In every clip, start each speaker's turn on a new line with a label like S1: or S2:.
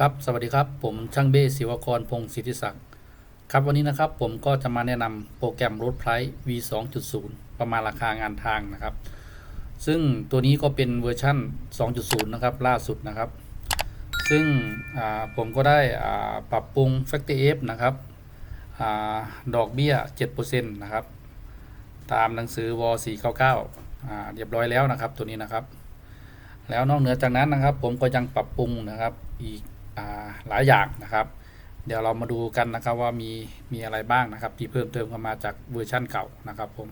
S1: ครับสวัสดีครับผมช่างเบ้ศิวกรพงศิทธิศักดิ์ครับวันนี้นะครับผมก็จะมาแนะนำโปรแกรม Road Price V 2.0 ประมาณราคางานทางนะครับ ซึ่งตัวนี้ก็เป็นเวอร์ชั่น 2.0 นะครับล่าสุดนะครับ ซึ่งผมก็ได้ปรับปรุง Factor F นะครับอดอกเบี้ย 7%นะครับ ตามหนังสือว499อ่าเรียบร้อยแล้วนะครับตัวนี้นะครับ แล้วนอกเหนือจากนั้นนะครับ ผมก็ยังปรับปรุงนะครับอีก หลายอย่างนะครับ เดี๋ยวเรามาดูกันนะครับว่ามีมีอะไรบ้างนะครับ ที่เพิ่มเติมเข้ามาจากเวอร์ชั่นเก่านะครับผม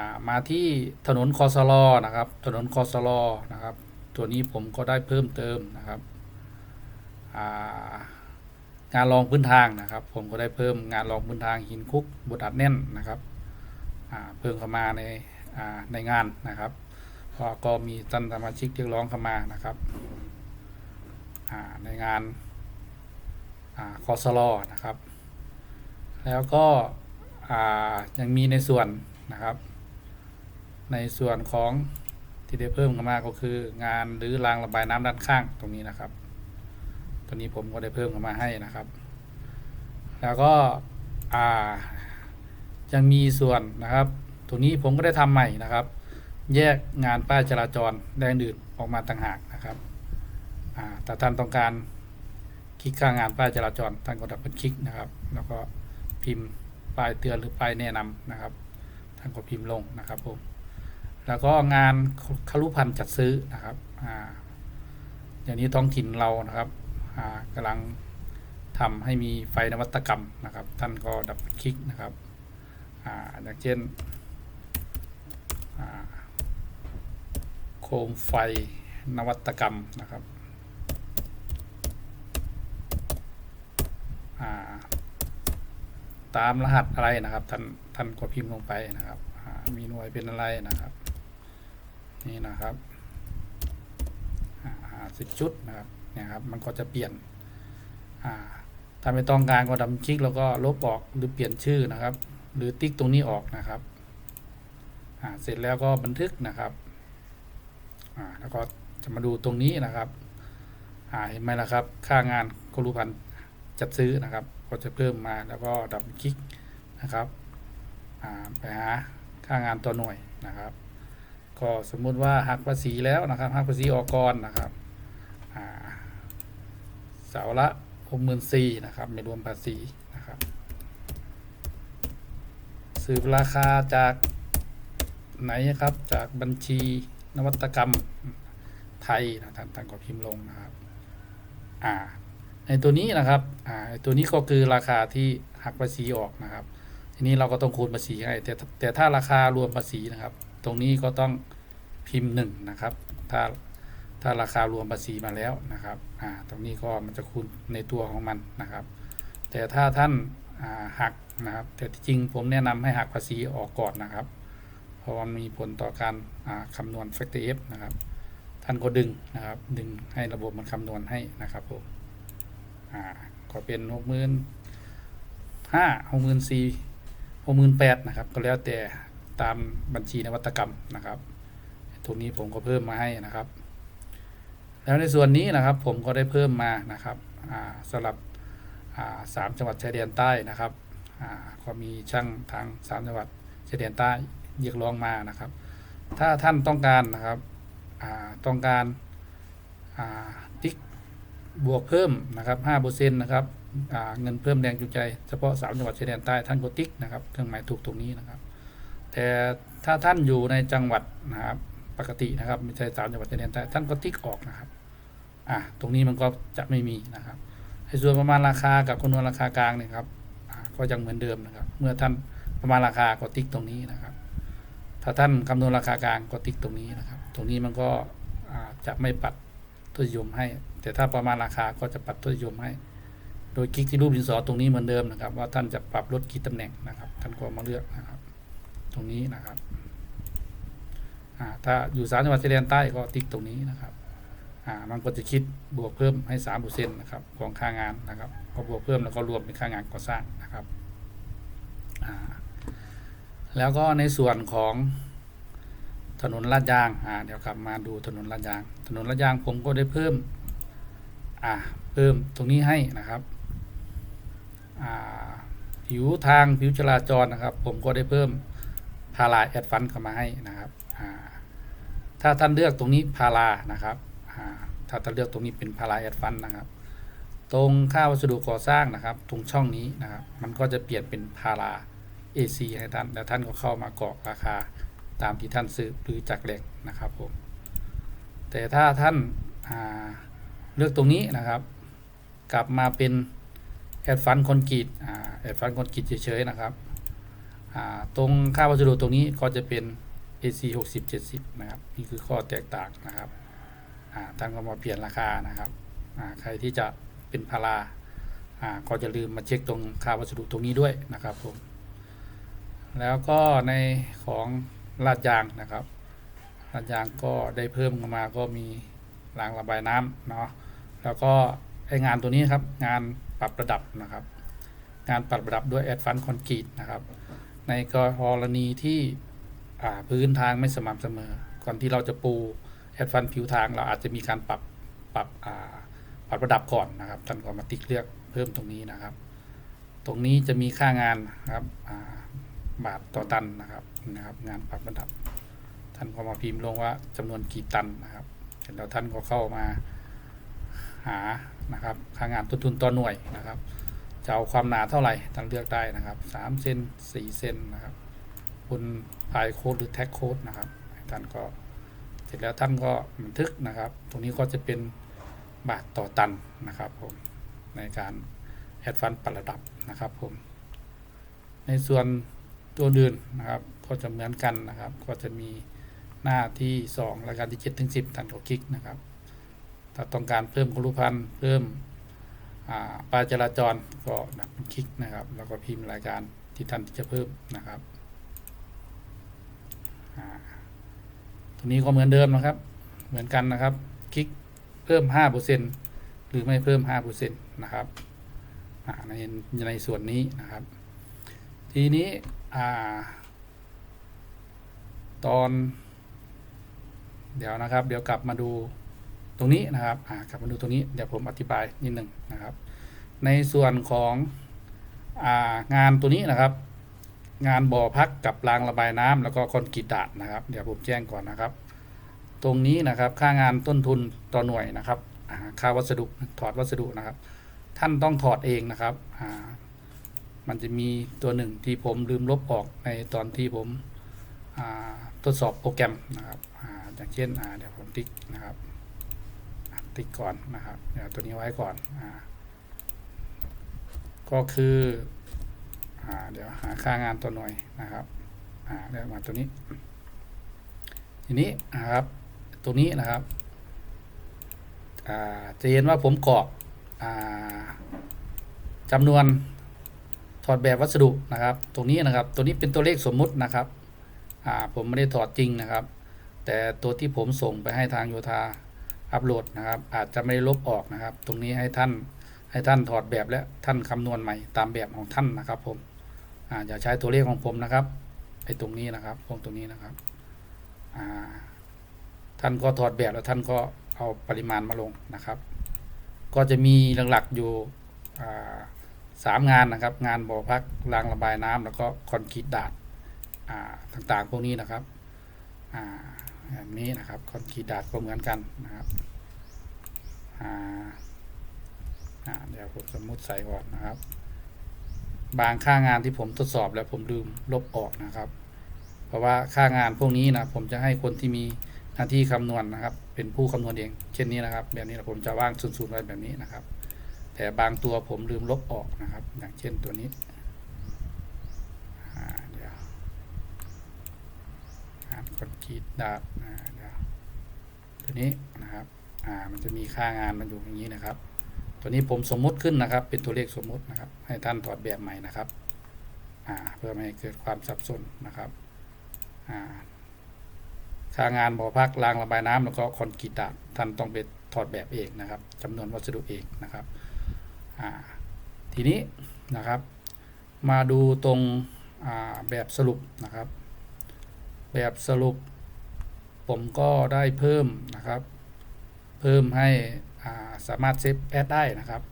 S1: ามาที่ถนนคอสลอนะครับ ถนนคอสลอนะครับ ตัวนี้ผมก็ได้เพิ่มเติมนะครับางานรองพื้นทางนะครับ ผมก็ได้เพิ่มงานรองพื้นทางหินคุกบดอัดแน่นนะครับเพิ่มเข้ามาในาในงานนะครับพราะก็มีท่านสมาชิกเรียกร้องเข้ามานะครับ ในงานอคอสลอนะครับ แล้วก็ยังมีในส่วนนะครับ ในส่วนของที่ได้เพิ่มเข้ามาก็คืองานหรือรางระบายน้ำด้านข้างตรงนี้นะครับ ตัวนี้ผมก็ได้เพิ่มเข้ามาให้นะครับ แล้วก็ยังมีส่วนนะครับ ตรงนี้ผมก็ได้ทำใหม่นะครับ แยกงานป้ายจราจรแดงดื่นออกมาต่างหากนะครับ แต่ท่านต้องการคลิกค่างงานป้ายจราจรท่านก็ดับเบิลคลิกนะครับ แล้วก็พิมพ์ป้ายเตือนหรือป้ายแนะนำนะครับ ท่านก็พิมพ์ลงนะครับผมแล้วก็งานคารุพันธ์จัดซื้อนะครับอ่าอย่างนี้ท้องถิ่นเรานะครับอ่ากำลังทำให้มีไฟนวัตกรรมนะครับ ท่านก็ดับคลิกนะครับอ่าอย่างเช่นโคมไฟนวัตกรรมนะครับอ่า ตามรหัสอะไรนะครับ ท่านท่านก็พิมพ์ลงไปนะครับมีหน่วยเป็นอะไรนะครับ นี่นะครับสิบชุดนะครับเนี่ยครับ มันก็จะเปลี่ยนอ่าถ้าไม่ต้องการก็ดำคลิกแล้วก็ลบออกหรือเปลี่ยนชื่อนะครับ หรือติ๊กตรงนี้ออกนะครับอ่าเสร็จแล้วก็บันทึกนะครับอ่าแล้วก็จะมาดูตรงนี้นะครับอ่าเห็นไหมล่ะครับ ค่างานกรุพันจัดซื้อนะครับ ก็จะเพิ่มมาแล้วก็ดับคลิกนะครับไปหาค่างานตัวหน่วยนะครับ ก็สมมุติว่าหักภาษีแล้วนะครับหักภาษีออกก่อนนะครับเสาละหกหมื่นสี่นะครับไม่รวมภาษีนะครับสืบราคาจากไหนครับจากบัญชีนวัตกรรมไทยนะท่านท่านก็พิมพ์ลงนะครับอ่า ในตัวนี้นะครับอ่าตัวนี้ก็คือราคาที่หักภาษีออกนะครับทีนี้เราก็ต้องคูณภาษีให้แต่แต่ถ้าราคารวมภาษีนะครับ ตรงนี้ก็ต้องพิมพ์หนึ่งนะครับ ถ้าถ้าราคารวมภาษีมาแล้วนะครับอ่าตรงนี้ก็มันจะคูณในตัวของมันนะครับ แต่ถ้าท่านอ่าหักนะครับ แต่ที่จริงผมแนะนำให้หักภาษีออกก่อนนะครับ เพราะมันมีผลต่อการอ่าคำนวณ factor F นะครับ ท่านก็ดึงนะครับ ดึงให้ระบบมันคำนวณให้นะครับผม อ่าก็เป็นหกหมื่นห้าหกหมื่นสี่หกหมื่นแปดนะครับ ก็แล้วแต่ตามบัญชีนวัตกรรมนะครับตรงนี้ผมก็เพิ่มมาให้นะครับ แล้วในส่วนนี้นะครับผมก็ได้เพิ่มมานะครับสำหรับสามจังหวัดชายแดนใต้นะครับก็มีช่างทางสามจังหวัดชายแดนใต้เรียกร้องมานะครับ ถ้าท่านต้องการนะครับต้องการติ๊ก บวกเพิ่มนะครับ5เนะครับเงินเพิ่มแรงจูงใจเฉพาะสามจังหวัดชายแดนใต้ท่านก็ติ๊กนะครับเครื่องหมายถูกตรงนี้นะครับ แต่ถ้าท่านอยู่ในจังหวัดนะครับปกตินะครับไม่ใช่สามจังหวัดชายแดนใต้ท่านก็ติ๊กออกนะครับอ่าตรงนี้มันก็จะไม่มีนะครับในส่วนประมาณราคากับคำนวณราคากลางเนี่ยครับก็ยังเหมือนเดิมนะครับ เมื่อท่านประมาณราคาก็ติ๊กตรงนี้นะครับ ถ้าท่านคำนวณราคากลางก็ติ๊กตรงนี้นะครับ ตรงนี้มันก็จะไม่ปัด ทุนนิยมให้ แต่ถ้าประมาณราคาก็จะปัดทุนนิยมให้ โดยคลิกที่รูปดินสอตรงนี้เหมือนเดิมนะครับ ว่าท่านจะปรับลดกี่ตำแหน่งนะครับท่านก็มาเลือกนะครับ ตรงนี้นะครับอ่าถ้าอยู่สามจังหวัดชายแดนใต้ก็ติ๊กตรงนี้นะครับอ่ามันก็จะคิดบวกเพิ่มให้สามเปอร์เซ็นต์นะครับของค่างานนะครับพอบวกเพิ่มแล้วก็รวมเป็นค่างานก่อสร้างนะครับอ่าแล้วก็ในส่วนของ ถนนลาดยางอ่าเดี๋ยวกลับมาดูถนนลาดยาง ถนนลาดยางผมก็ได้เพิ่มอ่าเพิ่มตรงนี้ให้นะครับอ่าผิวทางผิวจราจรนะครับ ผมก็ได้เพิ่มพาราแอดฟันเข้ามาให้นะครับอ่าถ้าท่านเลือกตรงนี้พารานะครับอ่าถ้าท่านเลือกตรงนี้เป็นพาราแอดฟันนะครับ ตรงค่าวัสดุก่อสร้างนะครับ ตรงช่องนี้นะครับ มันก็จะเปลี่ยนเป็นพารา AC ให้ท่านแล้วท่านก็เข้ามากรอกราคา ตามที่ท่านซื้อหรือจากแหล่งนะครับผมแต่ถ้าท่านาเลือกตรงนี้นะครับ กลับมาเป็นแอดฟันคอนกรีตแอดฟันคอนกรีตเฉยๆนะครับตรงค่าวัสดุตรงนี้ก็จะเป็น AC 60 70 นะครับ นี่คือข้อแตกต่างนะครับท่านก็มาเปลี่ยนราคานะครับใครที่จะเป็นพาราอ่าก็จะลืมมาเช็คตรงค่าวัสดุตรงนี้ด้วยนะครับผมแล้วก็ในของ ลาดยางนะครับลาดยางก็ได้เพิ่มเข้ามาก็มีรางระบายน้ำเนาะแล้วก็ไองานตัวนี้ครับงานปรับระดับนะครับ งานปรับระดับด้วยแอดฟันคอนกรีตนะครับ ในกรณีที่พื้นทางไม่สม่ำเสมอ ก่อนที่เราจะปูแอดฟันผิวทางเราอาจจะมีการปรับปรับปรับระดับก่อนนะครับท่านก็มาติ๊กเลือกเพิ่มตรงนี้นะครับ ตรงนี้จะมีค่างานนะครับาบาทต่อตันนะครับ นะครับ งานปรับระดับ ท่านก็มาพิมพ์ลงว่าจำนวนกี่ตันนะครับเสร็จแล้วท่านก็เข้ามาหานะครับค่างานต้นทุนต่อหน่วยนะครับจะเอาความหนาเท่าไหร่ท่านเลือกได้นะครับสามเซนสี่เซนนะครับบนพายโค้ดหรือแท็กโค้ดนะครับท่านก็เสร็จแล้วท่านก็บันทึกนะครับ ตรงนี้ก็จะเป็นบาทต่อตันนะครับผมในการแอดฟันปรับระดับนะครับผมในส่วนตัวอื่นนะครับ ก็จะเหมือนกันนะครับ ก็จะมีหน้าที่ 2 รายการที่7ถึง10ท่านก็คลิกนะครับ ถ้าต้องการเพิ่มครุพันธ์เพิ่มปลายจราจรก็แบบคลิกนะครับ แล้วก็พิมพ์รายการที่ท่านจะเพิ่มนะครับตัวนี้ก็เหมือนเดิมนะครับ เหมือนกันนะครับ คลิกเพิ่ม 5%หรือไม่เพิ่ม 5%นะครับในในส่วนนี้นะครับ ทีนี้อ่า ตอน เดี๋ยวนะครับ เดี๋ยวกลับมาดูตรงนี้นะครับกลับมาดูตรงนี้เดี๋ยวผมอธิบายนิดหนึ่งนะครับ ในส่วนของอางานตัวนี้นะครับ งานบ่อพักกับรางระบายน้ำแล้วก็คอนกรีตดาดนะครับ เดี๋ยวผมแจ้งก่อนนะครับ ตรงนี้นะครับค่างานต้นทุนต่อหน่วยนะครับค่าวัสดุถอดวัสดุนะครับ ท่านต้องถอดเองนะครับมันจะมีตัวหนึ่งที่ผมลืมลบออกในตอนที่ผมา ทดสอบโปรแกรมนะครับอย่างเช่นเดี๋ยวผมติ๊กนะครับ ติ๊กก่อนนะครับเดี๋ยวตัวนี้ไว้ก่อนอก็คืออเดี๋ยวหาค่างานตัวหน่วยนะครับเดี๋ยวมาตัวนี้ ทีนี้นะครับตัวนี้นะครับจะเห็นว่าผมกรอกจำนวนถอดแบบวัสดุนะครับ ตรงนี้นะครับ ตัวนี้เป็นตัวเลขสมมุตินะครับ อ่าผมไม่ได้ถอดจริงนะครับ แต่ตัวที่ผมส่งไปให้ทางโยธาอัปโหลดนะครับ อาจจะไม่ได้ลบออกนะครับ ตรงนี้ให้ท่านให้ท่านถอดแบบและท่านคำนวณใหม่ตามแบบของท่านนะครับผมอ่าอย่าใช้ตัวเลขของผมนะครับไอ้ตรงนี้นะครับตรงตรงนี้นะครับอ่าท่านก็ถอดแบบแล้วท่านก็เอาปริมาณมาลงนะครับ ก็จะมีหลักๆอยู่สามงานนะครับ งานบ่อพักรางระบายน้ำแล้วก็คอนกรีตดาด ต่างๆ พวกนี้นะครับแบบนี้นะครับคอนกรีตดาดก็เหมือนกันนะครับเดี๋ยวผมสมมุติใส่ก่อนนะครับ บางค่างานที่ผมทดสอบแล้วผมลืมลบออกนะครับ เพราะว่าค่างานพวกนี้นะผมจะให้คนที่มีหน้าที่คำนวณนะครับ เป็นผู้คำนวณเอง เช่นนี้นะครับ แบบนี้นะผมจะว่างศูนย์ๆไว้แบบนี้นะครับ แต่บางตัวผมลืมลบออกนะครับ อย่างเช่นตัวนี้อ่าเดี๋ยว งานคอน กรีตดาบตัวนี้นะครับอ่ามันจะมีค่างานมันอยู่อย่างนี้นะครับ ตัวนี้ผมสมมุติขึ้นนะครับ เป็นตัวเลขสมมุตินะครับ ให้ท่านถอดแบบใหม่นะครับอ่าเพื่อไม่ให้เกิดความสับสนนะครับอ่าค่างานบ่อพักรางระบายน้ำแล้วก็คอนกรีตดาบท่านต้องไปถอดแบบเองนะครับจำนวนวัสดุเองนะครับอ่าทีนี้นะครับ มาดูตรงอ่าแบบสรุปนะครับ แบบสรุป ผมก็ได้เพิ่มนะครับ เพิ่มให้าสามารถเซฟแอดได้นะครับ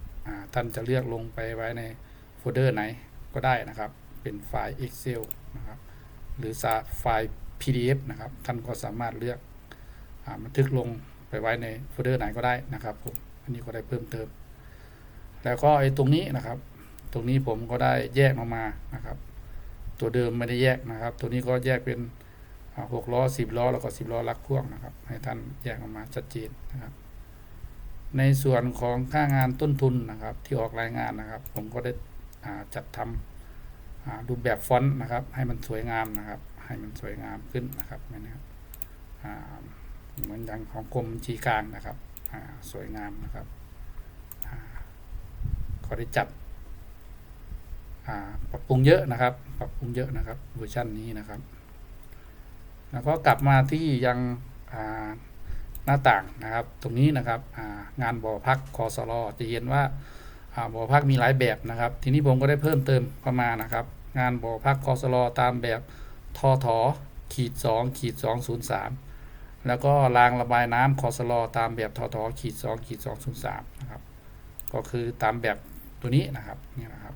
S1: ท่านจะเลือกลงไปไว้ในโฟลเดอร์ไหนก็ได้นะครับ เป็นไฟล์ Excel นะครับ หรือไฟล์ PDF นะครับ ท่านก็สามารถเลือกบันทึกลงไปไว้ในโฟลเดอร์ไหนก็ได้นะครับผมอันนี้ก็ได้เพิ่มเติม แล้วก็ไอ้ตรงนี้นะครับ ตรงนี้ผมก็ได้แยกออกมานะครับ ตัวเดิมไม่ได้แยกนะครับ ตัวนี้ก็แยกเป็น หกล้อสิบล้อแล้วก็สิบล้อลักพ่วงนะครับ ให้ท่านแยกออกมาชัดเจนนะครับ ในส่วนของค่างานต้นทุนนะครับ ที่ออกรายงานนะครับ ผมก็ได้จัดทำรูปแบบฟอนต์นะครับ ให้มันสวยงามนะครับ ให้มันสวยงามขึ้นนะครับนะครับเหมือนอย่างของกรมชีกลางนะครับสวยงามนะครับก็ได้จัดปรับปรุงเยอะนะครับ ปรับปรุงเยอะนะครับเวอร์ชันนี้นะครับ แล้วก็กลับมาที่ยังหน้าต่างนะครับ ตรงนี้นะครับางานบ่อพักคอสลอจะเห็นว่าาบ่อพักมีหลายแบบนะครับ ทีนี้ผมก็ได้เพิ่มเติมเข้ามานะครับ งานบ่อพักคอสลอตามแบบทอถอขีดสองขีดสองศูนย์สามแล้วก็รางระบายน้ำคอสลอตามแบบทอถอขีดสองขีดสองศูนย์สามนะครับ ก็คือตามแบบตัวนี้นะครับนี่นะครับ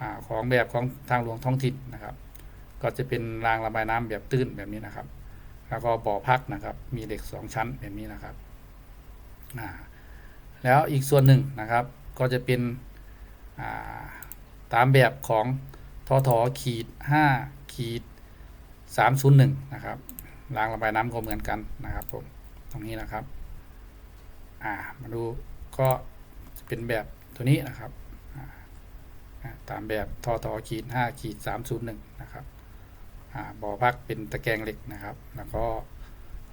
S1: อของแบบของทางหลวงท้องถิ่นนะครับ ก็จะเป็นรางระบายน้ำแบบตื้นแบบนี้นะครับ แล้วก็บ่อพักนะครับ มีเหล็กสองชั้นแบบนี้นะครับแล้วอีกส่วนหนึ่งนะครับ ก็จะเป็นาตามแบบของทอถอขีดห้าขีดสามศูนย์หนึ่งนะครับรางระบายน้ำก็เหมือนกันนะครับผมตรงนี้นะครับอ่ามาดูก็จะเป็นแบบตัวนี้นะครับาตามแบบทอทอขีดห้าขีดสามศูนย์หนึ่งนะครับ บ่อพักเป็นตะแกรงเหล็กนะครับ แล้วก็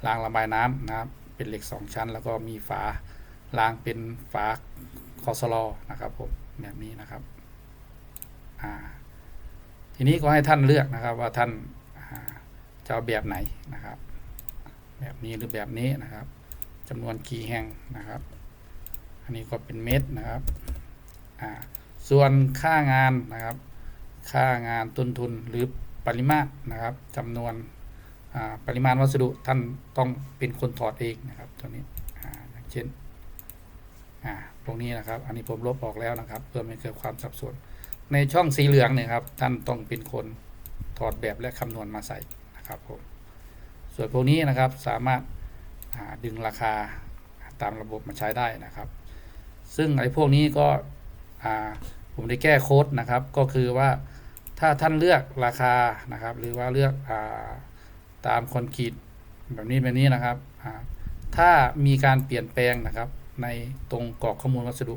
S1: รางระบายน้ำนะครับ เป็นเหล็กสองชั้น แล้วก็มีฝารางเป็นฝาคอสลอนะครับผมแบบนี้นะครับทีนี้ก็ให้ท่านเลือกนะครับว่าท่านาจะเอาแบบไหนนะครับ แบบนี้หรือแบบนี้นะครับจำนวนกี่แห่งนะครับ อันนี้ก็เป็นเม็ดนะครับส่วนค่างานนะครับ ค่างานต้นทุนหรือ ปริมาตรนะครับจำนวนปริมาณวัสดุท่านต้องเป็นคนถอดเองนะครับตัวนี้อย่างเช่นตรงนี้นะครับ อันนี้ผมลบออกแล้วนะครับ เพื่อไม่เกิดความสับสน ในช่องสีเหลืองเนี่ยครับท่านต้องเป็นคนถอดแบบและคำนวณมาใส่นะครับผมส่วนพวกนี้นะครับสามารถาดึงราคาตามระบบมาใช้ได้นะครับ ซึ่งไอ้พวกนี้ก็ผมได้แก้โค้ดนะครับ ก็คือว่า ถ้าท่านเลือกราคานะครับ หรือว่าเลือกอาตามคอนกรีตแบบนี้แบบนี้นะครับ ถ้ามีการเปลี่ยนแปลงนะครับ ในตรงกรอกข้อมูลวัสดุ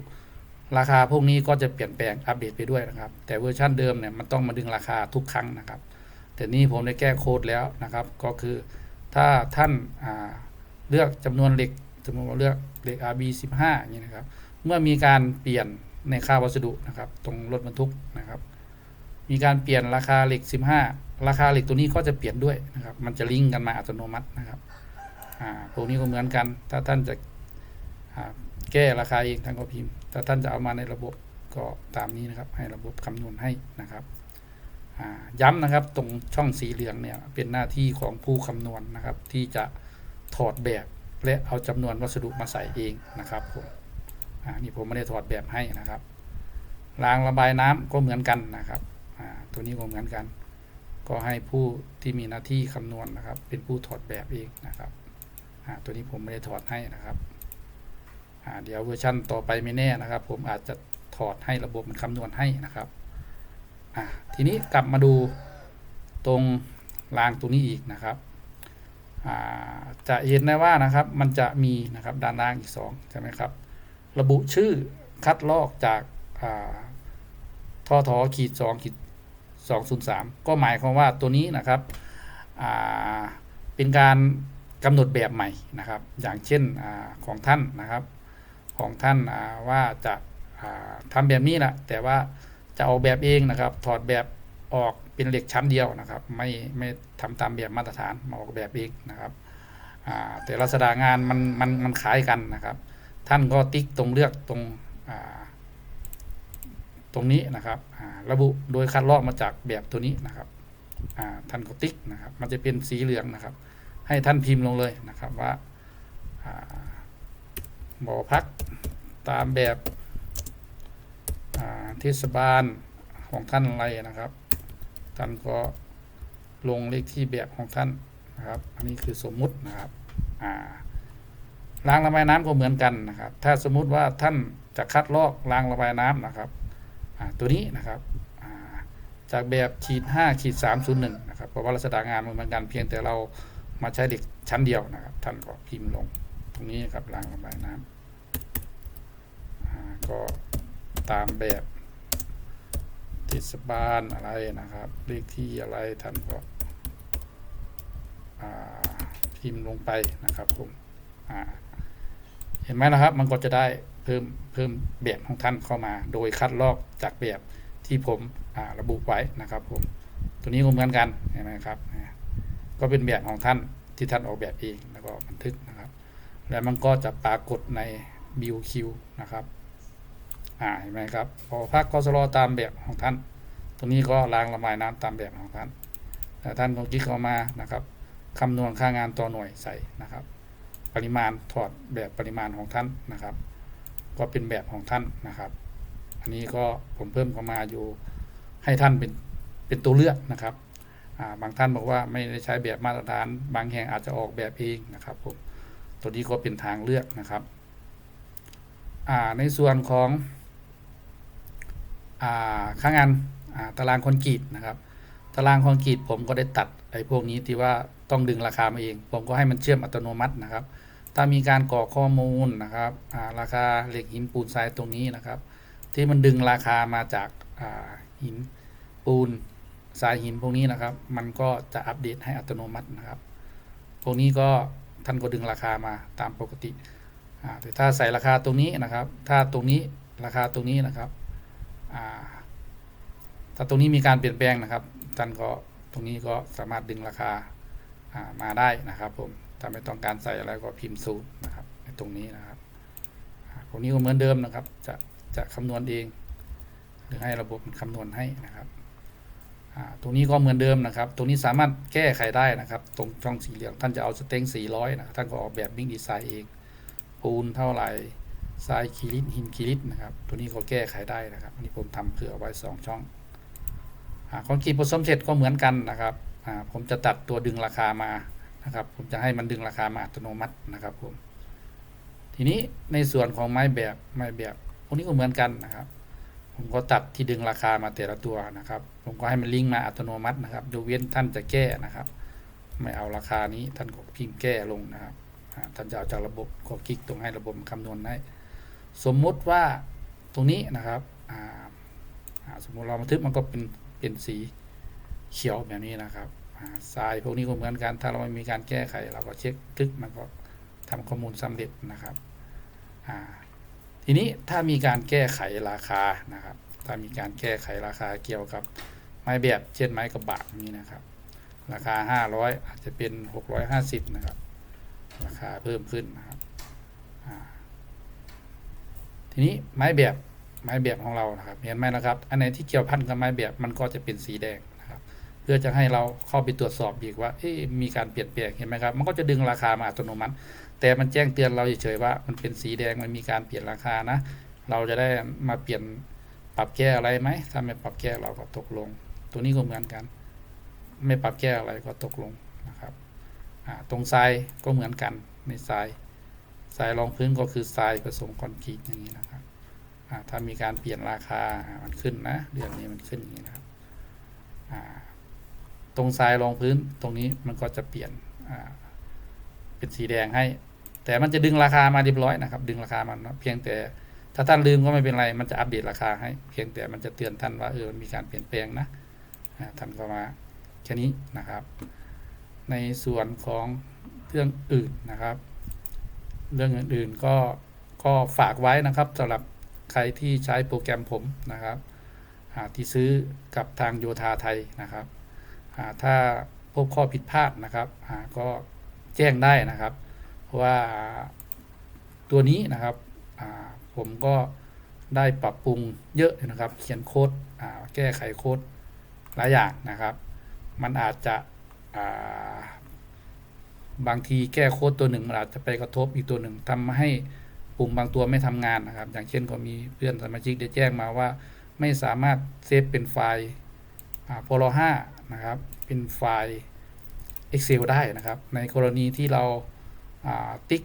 S1: ราคาพวกนี้ก็จะเปลี่ยนแปลงอัปเดตไปด้วยนะครับ แต่เวอร์ชันเดิมเนี่ยมันต้องมาดึงราคาทุกครั้งนะครับ แต่นี่ผมได้แก้โค้ดแล้วนะครับ ก็คือถ้าท่านาเลือกจำนวนเหล็กสมมติว่าเลือกเหล็ก RB 15อย่างนี้นะครับ เมื่อมีการเปลี่ยนในค่าวัสดุนะครับ ตรงรถบรรทุกนะครับ มีการเปลี่ยนราคาเหล็ก 15 ราคาเหล็กตัวนี้ก็จะเปลี่ยนด้วยนะครับ มันจะลิงก์กันมาอัตโนมัตินะครับอ่าพวกนี้ก็เหมือนกัน ถ้าท่านจะแก้ราคาเองท่านก็พิมพ์ ถ้าท่านจะเอามาในระบบก็ตามนี้นะครับ ให้ระบบคำนวณให้นะครับอ่าย้ำนะครับตรงช่องสีเหลืองเนี่ยเป็นหน้าที่ของผู้คำนวณนะครับ ที่จะถอดแบบและเอาจำนวนวัสดุมาใส่เองนะครับผมอ่านี่ผมไม่ได้ถอดแบบให้นะครับรางระบายน้ำก็เหมือนกันนะครับ ตัวนี้ก็เหมือนกัน ก็ให้ผู้ที่มีหน้าที่คำนวณนะครับ เป็นผู้ถอดแบบเองนะครับตัวนี้ผมไม่ได้ถอดให้นะครับเดี๋ยวเวอร์ชั่นต่อไปไม่แน่นะครับ ผมอาจจะถอดให้ระบบมันคำนวณให้นะครับทีนี้กลับมาดูตรงรางตรงนี้อีกนะครับจะเห็นได้ว่านะครับมันจะมีนะครับด้านล่างอีกสองใช่ไหมครับ ระบุชื่อคัดลอกจากทอทอขีดสองขีด สองศูนย์สามก็หมายความว่าตัวนี้นะครับเป็นการกำหนดแบบใหม่นะครับ อย่างเช่นอของท่านนะครับ ของท่านาว่าจะาทำแบบนี้แหละแต่ว่าจะออกแบบเองนะครับ ถอดแบบออกเป็นเหล็กชั้นเดียวนะครับ ไม่ไม่ทำตามแบบมาตรฐานมาออกแบบเองนะครับแต่ลักษณะงานมันมันมันคล้ายกันนะครับ ท่านก็ติ๊กตรงเลือกตรง ตรงนี้นะครับระบุโดยคัดลอกมาจากแบบตัวนี้นะครับท่านก็ติ๊กนะครับ มันจะเป็นสีเหลืองนะครับ ให้ท่านพิมพ์ลงเลยนะครับว่าบ่อพักตามแบบเทศบาลของท่านอะไรนะครับ ท่านก็ลงเลขที่แบบของท่านนะครับ อันนี้คือสมมุตินะครับอ่ารางระบายน้ำก็เหมือนกันนะครับ ถ้าสมมุติว่าท่านจะคัดลอกรางระบายน้ำนะครับ ตัวนี้นะครับจากแบบขีด5ขีด301นะครับเพราะว่าลักษณะงานมันเหมือนกันเพียงแต่เรามาใช้เด็กชั้นเดียวนะครับ ท่านก็พิมพ์ลงตรงนี้ครับรางระบายน้ำก็ตามแบบเทศบาลอะไรนะครับเลขที่อะไรท่านก็พิมพ์ลงไปนะครับผมเห็นไหมนะครับมันก็จะได้ เพิ่มเพิ่มแบบของท่านเข้ามา โดยคัดลอกจากแบบที่ผมระบุไว้นะครับผมตัวนี้ก็เหมือนกันเห็นไหมครับก็เป็นแบบของท่านที่ท่านออกแบบเองแล้วก็บันทึกนะครับ แล้วมันก็จะปรากฏใน BOQ นะครับอ่าเห็นไหมครับพอพักกสลตามแบบของท่าน ตรงนี้ก็ล้างระบายน้ำตามแบบของท่านแต่ท่านก็คลิกเข้ามานะครับคำนวณค่างานต่อหน่วยใส่นะครับ ปริมาณถอดแบบปริมาณของท่านนะครับ ก็เป็นแบบของท่านนะครับ อันนี้ก็ผมเพิ่มเข้ามาอยู่ให้ท่านเป็นเป็นตัวเลือกนะครับาบางท่านบอกว่าไม่ได้ใช้แบบมาตรฐาน บางแห่งอาจจะออกแบบเองนะครับผมตัวนี้ก็เป็นทางเลือกนะครับในส่วนของอ่าค่างานอ่าตารางคอนกรีตนะครับ ตารางคอนกรีตผมก็ได้ตัดไอ้พวกนี้ที่ว่าต้องดึงราคามาเอง ผมก็ให้มันเชื่อมอัตโนมัตินะครับ ถ้ามีการกรอกข้อมูลนะครับราคาเหล็กหินปูนทรายตรงนี้นะครับ ที่มันดึงราคามาจากาหินปูนทรายหินพวกนี้นะครับ มันก็จะอัปเดตให้อัตโนมัตินะครับ พวกนี้ก็ท่านก็ดึงราคามาตามปกติแต่ถ้าใส่ราคาตรงนี้นะครับ ถ้าตรงนี้ราคาตรงนี้นะครับถ้าตรงนี้มีการเปลี่ยนแปลงนะครับท่านก็ตรงนี้ก็สามารถดึงราคามาได้นะครับผม ถ้าไม่ต้องการใส่อะไรก็พิมพ์สูตรนะครับในตรงนี้นะครับอ่าพวกนี้ก็เหมือนเดิมนะครับ จะจะคำนวณเอง หรือให้ระบบคำนวณให้นะครับตรงนี้ก็เหมือนเดิมนะครับ ตรงนี้สามารถแก้ไขได้นะครับ ตรงช่องสีเหลืองท่านจะเอาสเต็ง400นะท่านก็ออกแบบบิ๊กดีไซน์เอง ปูนเท่าไหร่ทรายคีริตหินคีริตนะครับ ตัวนี้ก็แก้ไขได้นะครับอันนี้ผมทำเผื่อไว้ 2 ช่องอคอนกรีตผสมเสร็จก็เหมือนกันนะครับผมจะตัดตัวดึงราคามา นะครับ ผมจะให้มันดึงราคามาอัตโนมัตินะครับผม ทีนี้ในส่วนของไม้แบบไม้แบบพวกนี้ก็เหมือนกันนะครับ ผมก็ตัดที่ดึงราคามาแต่ละตัวนะครับ ผมก็ให้มันลิงก์มาอัตโนมัตินะครับยกเว้นท่านจะแก้นะครับ ไม่เอาราคานี้ท่านก็พิมพ์แก้ลงนะครับท่านจะเอาจากระบบก็คลิกตรงให้ระบบคำนวณให้สมมุติว่าตรงนี้นะครับสมมุติเราบันทึกมันก็เป็นเป็นสีเขียวแบบนี้นะครับ ทรายพวกนี้ก็เหมือนกัน ถ้าเราไม่มีการแก้ไข เราก็เช็คทึกมันก็ทำข้อมูลสำเร็จนะครับทีนี้ถ้ามีการแก้ไขราคานะครับ ถ้ามีการแก้ไขราคาเกี่ยวกับไม้แบบเช่นไม้กระบะนี้นะครับ ราคา 500 อาจจะเป็น 650 นะครับ ราคาเพิ่มขึ้นนะครับทีนี้ไม้แบบไม้แบบของเรานะครับ เห็นไหมนะครับ อันไหนที่เกี่ยวพันกับไม้แบบมันก็จะเป็นสีแดง พื่อจะให้เราเข้าไปตรวจสอบอีกว่า เอ๊ะมีการเปลี่ยนแปลงเห็นไหมครับ มันก็จะดึงราคามาอัตโนมัติ แต่มันแจ้งเตือนเราเฉยๆว่า มันเป็นสีแดง มันมีการเปลี่ยนราคานะ เราจะได้มาเปลี่ยนปรับแก้อะไรไหม ถ้าไม่ปรับแก้เราก็ตกลง ตัวนี้ก็เหมือนกัน ไม่ปรับแก้อะไรก็ตกลงนะครับ ตรงทรายก็เหมือนกันในทราย ทรายรองพื้นก็คือทรายผสมคอนกรีตอย่างนี้นะครับ ถ้ามีการเปลี่ยนราคา มันขึ้นนะ เดือนนี้มันขึ้นอย่างนี้นะครับ ตรงทรายรองพื้นตรงนี้มันก็จะเปลี่ยนเป็นสีแดงให้ แต่มันจะดึงราคามาเรียบร้อยนะครับ ดึงราคามันเพียงแต่ถ้าท่านลืมก็ไม่เป็นไร มันจะอัปเดตราคาให้ เพียงแต่มันจะเตือนท่านว่าเออมีการเปลี่ยนแปลงนะท่านก็มาแค่นี้นะครับ ในส่วนของเรื่องอื่นนะครับ เรื่องอื่นๆก็ก็ฝากไว้นะครับสำหรับใครที่ใช้โปรแกรมผมนะครับอ่าที่ซื้อกับทางโยธาไทยนะครับ ถ้าพบข้อผิดพลาดนะครับก็แจ้งได้นะครับ เพราะว่าตัวนี้นะครับผมก็ได้ปรับปรุงเยอะนะครับ เขียนโค้ดแก้ไขโค้ดหลายอย่างนะครับ มันอาจจะาบางทีแก้โค้ดตัวหนึ่งมันอาจจะไปกระทบอีกตัวหนึ่งทำให้ปุ่มบางตัวไม่ทำงานนะครับ อย่างเช่นก็มีเพื่อนสมาชิกได้แจ้งมาว่า ไม่สามารถเซฟเป็นไฟล์โปร5 นะครับ เป็นไฟล์ Excel ได้นะครับ ในกรณีที่เราาติ๊ก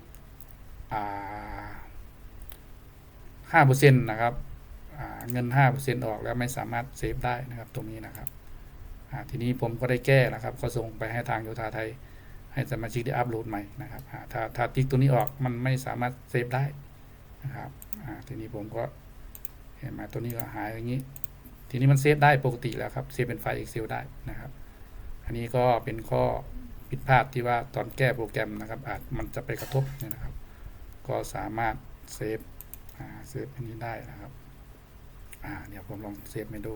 S1: ห้าเปอร์เซ็นต์นะครับเงินห้าเปอร์เซ็นต์ออกแล้วไม่สามารถเซฟได้นะครับตรงนี้นะครับทีนี้ผมก็ได้แก้นะครับ ก็ส่งไปให้ทางโยธาไทย ให้สมาชิกได้อัปโหลดใหม่นะครับถ้าถ้าติ๊กตัวนี้ออกมันไม่สามารถเซฟได้นะครับทีนี้ผมก็เห็นไหมตัวนี้ก็หายอย่างนี้ ทีนี้มันเซฟได้ปกติแล้วครับเซฟเป็นไฟล์ Excel ได้นะครับ อันนี้ก็เป็นข้อผิดพลาดที่ว่าตอนแก้โปรแกรมนะครับ อาจมันจะไปกระทบเนี่ยนะครับ ก็สามารถเซฟเซฟอันนี้ได้นะครับอ่าเดี๋ยวผมลองเซฟให้ดู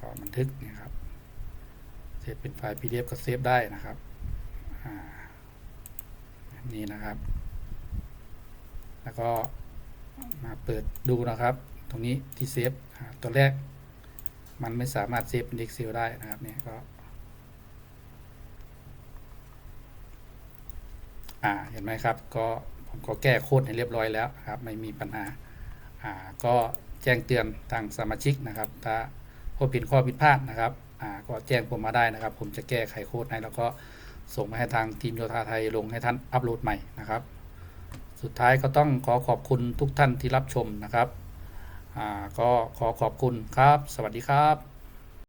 S1: ก็บันทึกนี่ยครับเซฟเป็นไฟล์ PDF ก็เซฟได้นะครับนี้นะครับ แล้วก็มาเปิดดูนะครับ ตรงนี้ที่เซฟตัวแรก มันไม่สามารถเซฟเป็น Excel ได้นะครับเนี่ยก็อ่าเห็นไหมครับก็ผมก็แก้โค้ดให้เรียบร้อยแล้วครับไม่มีปัญหาอ่าก็แจ้งเตือนทางสมาชิกนะครับ ถ้าพบผิดข้อผิดพลาดนะครับอ่าก็แจ้งผมมาได้นะครับ ผมจะแก้ไขโค้ดให้แล้วก็ส่งมาให้ทางทีมโยธาไทยลงให้ท่านอัปโหลดใหม่นะครับ สุดท้ายก็ต้องขอขอบคุณทุกท่านที่รับชมนะครับ ก็ขอขอบคุณครับ สวัสดีครับ